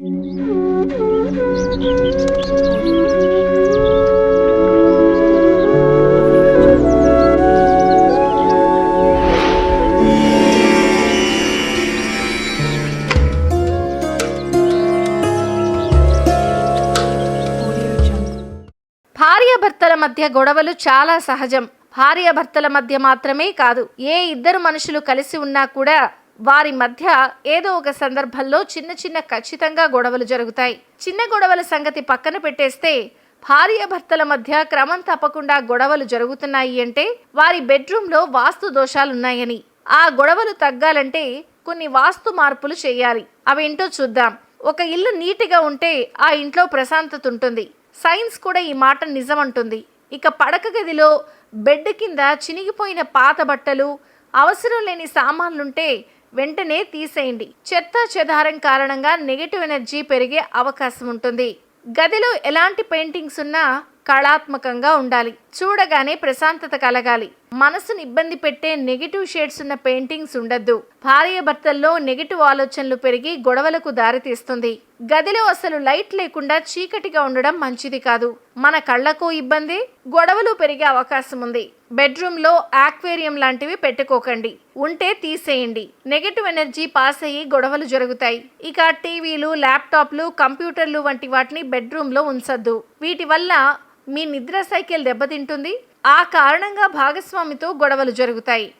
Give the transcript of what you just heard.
భార్యాభర్తల మధ్య గొడవలు చాలా సహజం. భార్యాభర్తల మధ్య మాత్రమే కాదు ఏ ఇద్దరు మనుషులు కలిసి ఉన్నా కూడా వారి మధ్య ఏదో ఒక సందర్భంలో చిన్న చిన్న ఖచ్చితంగా గొడవలు జరుగుతాయి. చిన్న గొడవల సంగతి పక్కన పెట్టేస్తే భార్యాభర్తల మధ్య క్రమం తప్పకుండా గొడవలు జరుగుతున్నాయి అంటే వారి బెడ్రూమ్లో వాస్తు దోషాలున్నాయని. ఆ గొడవలు తగ్గాలంటే కొన్ని వాస్తు మార్పులు చేయాలి. అవేంటో చూద్దాం. ఒక ఇల్లు నీటిగా ఉంటే ఆ ఇంట్లో ప్రశాంతత ఉంటుంది. సైన్స్ కూడా ఈ మాట నిజమంటుంది. ఇక పడక గదిలో బెడ్ కింద చినిగిపోయిన పాత బట్టలు అవసరం లేని సామాన్లుంటే వెంటనే తీసేయండి. చెత్త చెదారం కారణంగా నెగిటివ్ ఎనర్జీ పెరిగే అవకాశం ఉంటుంది. గదిలో ఎలాంటి పెయింటింగ్స్ ఉన్నా కళాత్మకంగా ఉండాలి. చూడగానే ప్రశాంతత కలగాలి. మనసును ఇబ్బంది పెట్టే నెగిటివ్ షేడ్స్ ఉన్న పెయింటింగ్స్ ఉండద్దు. భార్య భర్తల్లో నెగిటివ్ ఆలోచనలు పెరిగి గొడవలకు దారితీస్తుంది. గదిలో అసలు లైట్ లేకుండా చీకటిగా ఉండడం మంచిది కాదు. మన కళ్ళకు ఇబ్బంది గొడవలు పెరిగే అవకాశం ఉంది. బెడ్రూమ్లో ఆక్వేరియం లాంటివి పెట్టుకోకండి. ఉంటే తీసేయండి. నెగటివ్ ఎనర్జీ పాస్ అయ్యి గొడవలు జరుగుతాయి. ఇక టీవీలు ల్యాప్టాప్లు కంప్యూటర్లు వంటి వాటిని బెడ్రూమ్లో ఉంచద్దు. వీటి వల్ల మీ నిద్ర సైకిల్ దెబ్బతింటుంది ఆ కారణంగా భాగస్వామితో గొడవలు జరుగుతాయి.